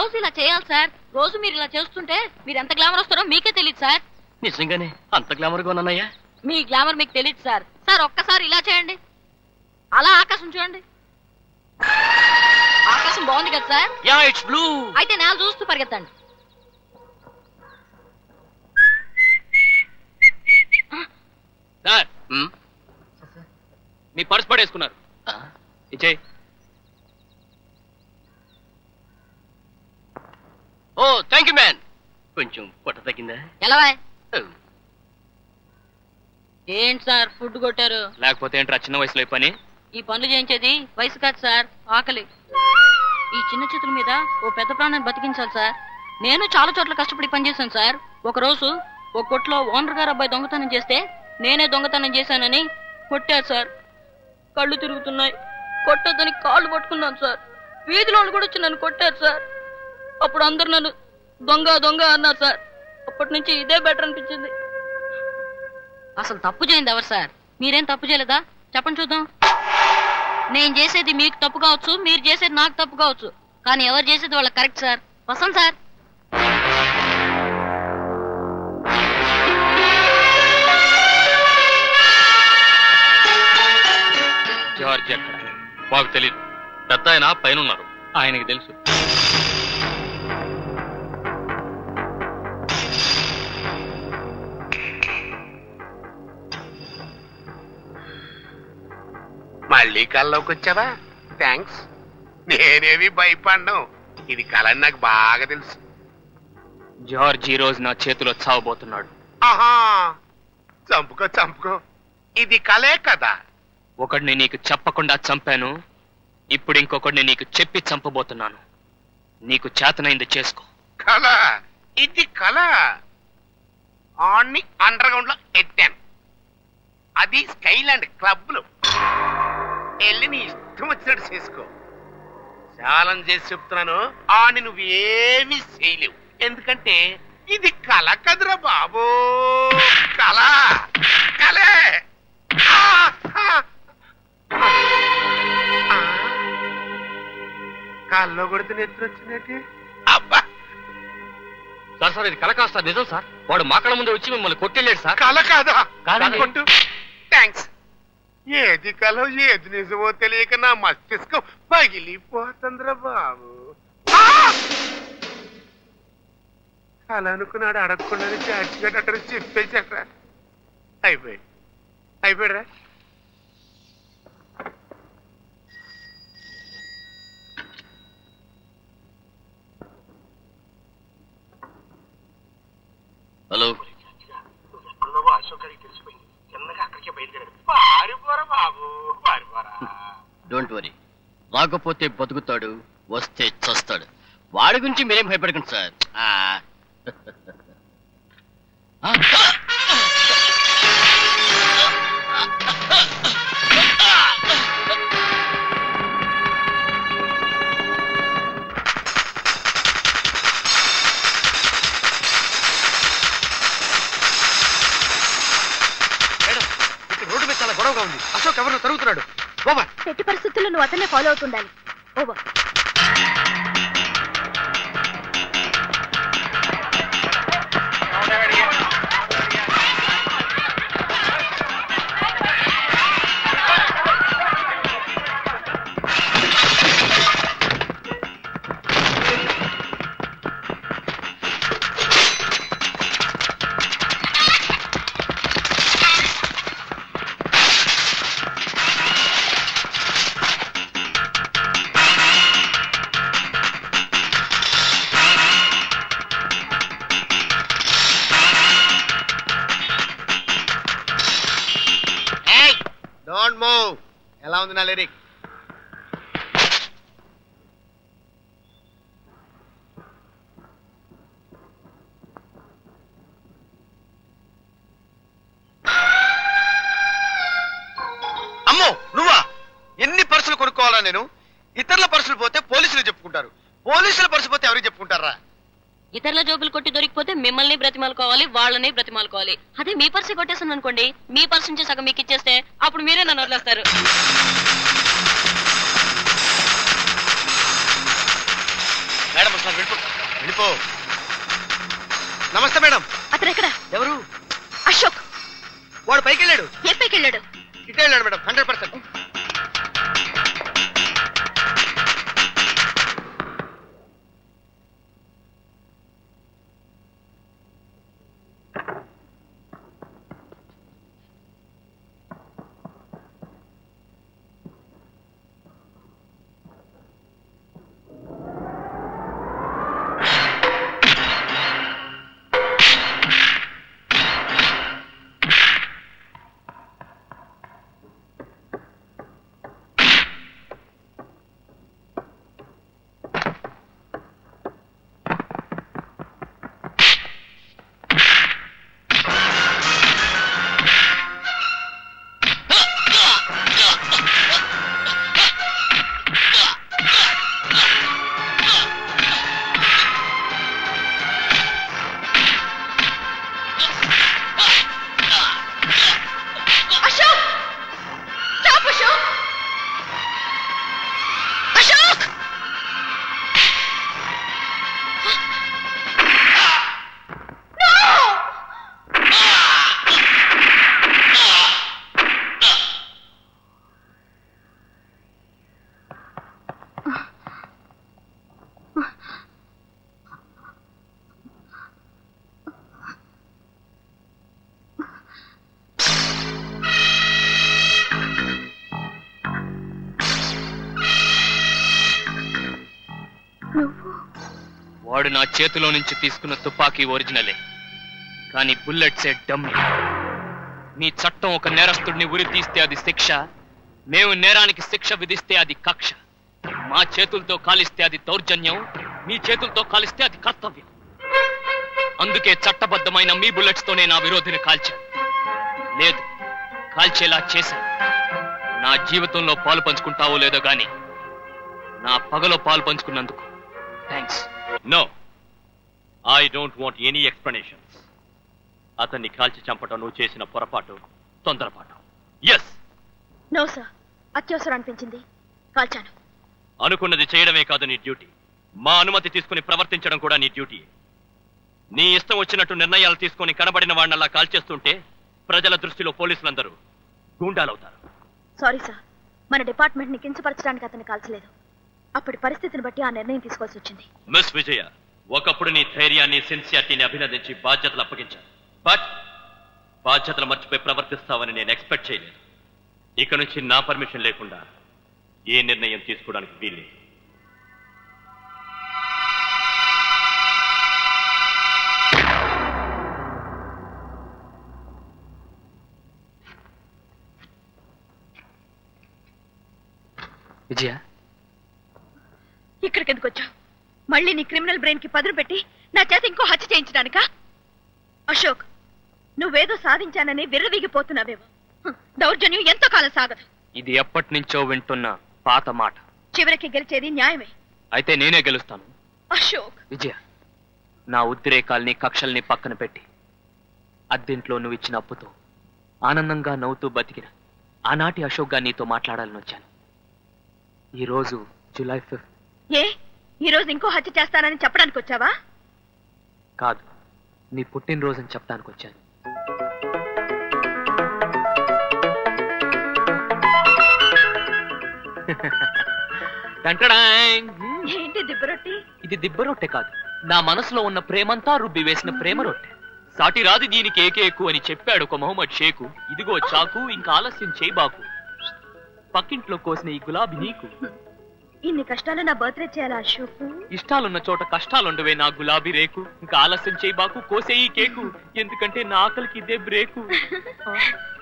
రోజు ఇలా చేయాలి సార్. రోజు మీరు ఇలా చేస్తుంటే మీరు ఎంత గ్లామర్ వస్తారో మీకే తెలియదు సార్. నిజంగానే? అంత గ్లామర్గా ఉన్నానయ్యా? మీ గ్లామర్ మీకు తెలియదు సార్. సార్ ఒక్కసారి ఇలా చేయండి. అలా ఆకాశం చూడండి. ఆకాశం బాగుంది కదా సార్? Yeah it's blue. అయితే నేల చూస్తూ పరిగెత్తండి. సార్ మీ? పర్స్ పడేసుకున్నారు. ఇచ్చే ఓ థ్యాంక్ యూ మ్యాన్ కొంచెం పొట్ట తగ్గిందా? ఎలా ఏంటి సార్ ఫుడ్ కొట్టారు? లేకపోతే ఏంట్రా చిన్న వయసులో ఈ పని? ఈ పనులు చేయించేది వయసు కాదు సార్ ఆకలి. ఈ చిన్న చేతుల మీద ఓ పెద్ద ప్రాణాన్ని బతికించాలి సార్. నేను చాలా చోట్ల కష్టపడి పనిచేశాను సార్. ఒక రోజు ఒక కొట్లో ఓనర్ గారు అబ్బాయి దొంగతనం చేస్తే నేనే దొంగతనం చేశానని కొట్టారు సార్. కళ్ళు తిరుగుతున్నాయి. కొట్టొద్దని కాళ్ళు పట్టుకున్నాను సార్. వీధిలో కూడా వచ్చి నన్ను కొట్టారు సార్. అప్పుడు అందరు నన్ను దొంగ దొంగ అన్నారు సార్. అప్పటి నుంచి ఇదే బెటర్ అనిపించింది. అసలు తప్పు చేయండి ఎవరు సార్? మీరేం తప్పు చేయలేదా? చెప్పండి చూద్దాం. నేను చేసేది మీకు తప్పు కావచ్చు మీరు చేసేది నాకు తప్పు కావచ్చు. కానీ ఎవరు చేసేది వాళ్ళకి కరెక్ట్ సార్? వస్తాం సార్. జార్జ్ ఎక్కడ? మాకు తెలియదు పెద్ద ఆయన పైన ఉన్నారు. ఆయనకి తెలుసు. మళ్ళీ కల్లోకి వచ్చావా? థ్యాంక్స్ నేనేమి భయపడ్ను. ఇది కళ అని నాకు బాగా తెలుసు. జార్జ్ ఈ రోజు నా చేతిలో చావబోతున్నాడు. ఆహా! చంపుకో చంపుకో. ఇది కలే కదా. ఒకడిని నీకు చెప్పకుండా చంపాను. ఇప్పుడు ఇంకొకడిని నీకు చెప్పి చంపబోతున్నాను. నీకు చేతనైంది చేసుకో. కళ ఇది కళ ఆన్ని అండర్ గ్రౌండ్లో ఎత్తాను. అది స్కైలాండ్ క్లబ్లో వెళ్ళి నీ ఇష్టం వచ్చినట్టు చేసుకో. ఛాలెంజ్ చేసి చెప్తున్నాను ఆని నువ్వేమీ చేయలేవు. ఎందుకంటే ఇది కళ కదురా బాబు. కళ. కలే! కాల్లో కొడితే నెత్తురు వచ్చినట్టు. అబ్బా. సార్ సార్ ఇది కల సార్ నిజం సార్. వాడు మా కళ్ళ ముందే వచ్చి మిమ్మల్ని కొట్టెళ్ళాడు సార్. కళ కాదా? కాదండి. అనుకుంటూ థ్యాంక్స్ ఏది కలో ఏది నిజమో తెలియక నా మస్తిష్కం పగిలిపోతుందిరా బాబు. అలా అనుకున్నాడు అడగకుండా అడగకుండానే చాచిగట్టు చెప్పేశారా అయిపోయి అయిపోయారా హలో పారిపోరా బాబు పారిపోరా డోంట్ వరీ రాకపోతే బతుకుతాడు వస్తే చస్తాడు. వాడి గురించి మీరేం భయపడకండి సార్. మేడం ఇక్కడ రోడ్డు మీద చాలా గొడవగా ఉంది. అశోక్ ఎవరినో తరుగుతున్నాడు. ఓవర్ ఎట్టి పరిస్థితుల్లో నువ్వు అతనే ఫాలో అవుతుండాలి. ఓవర్ నేను? ఇతరుల పర్సులు పోతే పోలీసులు చెప్పుకుంటారు. పోలీసుల పర్సు పోతే ఎవరికి చెప్పుకుంటారా? ఇతరుల జోబులు కొట్టి దొరికిపోతే మిమ్మల్ని బ్రతిమాలుకోవాలి వాళ్ళని బ్రతిమాలుకోవాలి. అదే మీ పర్సు కొట్టేసాను అనుకోండి మీ పర్సు నుంచి సగం మీకు ఇచ్చేస్తే అప్పుడు మీరే నన్ను వదిలేస్తారు. మేడం వస్తున్నారు వెళ్ళిపో. వెళ్ళిపో. నమస్తే మేడం. అతను ఎక్కడ? ఎవరు? అశోక్. వాడు పైకి వెళ్ళాడు ఏ పైకి వెళ్ళాడు ఇటే వెళ్ళాడు మేడం హండ్రెడ్ వాడు నా చేతిలో నుంచి తీసుకున్న తుపాకీ ఒరిజినలే. కానీ బుల్లెట్సే డమ్మి. మీ చట్టం ఒక నేరస్తుడిని ఉరి తీస్తే అది శిక్ష. మేము నేరానికి శిక్ష విధిస్తే అది కక్ష. మా చేతులతో కాలిస్తే అది దౌర్జన్యం. మీ చేతులతో కాలిస్తే అది కర్తవ్యం. అందుకే చట్టబద్ధమైన మీ బుల్లెట్స్ తోనే నా విరోధిని కాల్చాను లేదు కాల్చేలా చేశాను నా జీవితంలో పాలు పంచుకుంటావో లేదో గాని నా పగలో పాలు పంచుకున్నందుకు. Thanks no I don't want any explanations అతన్ని కాల్చి చంపటం నువ్వు చేసిన పొరపాటు తొందరపాటు. ఎస్ నో సార్ అత్యవసరం అనిపించింది. కాల్చాను. అనుకున్నది చేయడమే కాదు నీ డ్యూటీ. మా అనుమతి తీసుకుని ప్రవర్తించడం కూడా నీ డ్యూటీ. నీ ఇష్టం వచ్చినట్టు నిర్ణయాలు తీసుకొని కనబడిన వాడినల్లా కాల్చేస్తుంటే ప్రజల దృష్టిలో పోలీసులందరూ గూండాలవుతారు. సారీ సార్ మన డిపార్ట్మెంట్ని కించపరచడానికి అతన్ని కాల్చలేదు. అప్పటి పరిస్థితిని బట్టి ఆ నిర్ణయం తీసుకోవాల్సి వచ్చింది. మిస్ విజయ ఒకప్పుడు నీ ధైర్యాన్ని సిన్సియారిటీని అభినందించి బాధ్యతలు అప్పగించాను బట్ బాధ్యతలు మర్చిపోయి ప్రవర్తిస్తావని నేను ఎక్స్పెక్ట్ చేయలేదు. ఇక నుంచి నా పర్మిషన్ లేకుండా ఏ నిర్ణయం తీసుకోవడానికి వీల్లేదు. విజయ మళ్ళీ నీ క్రిమినల్ బ్రెయిన్కి పదును పెట్టి నా చేత ఇంకో హత్య చేయించడానికా? అశోక్ నువ్వేదో సాధించానని విర్రవీగిపోతున్నావేమో. దౌర్జన్యం ఎంతో కాలం సాగదు. ఇది ఎప్పటి నుంచో వింటున్న పాత మాట. చివరికి గెలిచేది న్యాయమే. అయితే నేనే గెలుస్తాను. అశోక్. విజయ నా ఉద్రేకాల్ని కక్షల్ని పక్కన పెట్టి అద్దెంట్లో నువ్వు ఇచ్చిన అప్పుతో ఆనందంగా నవ్వుతూ బతికిన ఆనాటి అశోక్గా నీతో మాట్లాడాలని వచ్చాను. ఈరోజు జూలై ఫిఫ్త్. ఏ? ఈ రోజు ఇంకో హత్య చేస్తానని చెప్పడానికి వచ్చావా? కాదు. నీ పుట్టినరోజని చెప్పడానికి వచ్చాను. ఏంటి దిబ్బరొట్టి ఇది దిబ్బ రొట్టె కాదు. నా మనసులో ఉన్న ప్రేమంతా రుబ్బి వేసిన ప్రేమ రొట్టె. సాటి రాదు దీనికి ఏకే ఎక్కువ అని చెప్పాడు ఒక మొహమ్మద్ షేకు. ఇదిగో చాకు ఇంకా ఆలస్యం చేయబాకు పక్కింట్లో కోసిన ఈ గులాబీ నీకు. ఇన్ని కష్టాలు నా బర్త్డే చేయాలా అశోక్? ఇష్టాలున్న చోట కష్టాలుండవే నా గులాబీ రేకు. ఇంకా ఆలస్యం చేయబాకు కోసే ఈ కేకు. ఎందుకంటే నా ఆకలికి ఇదే బ్రేకు.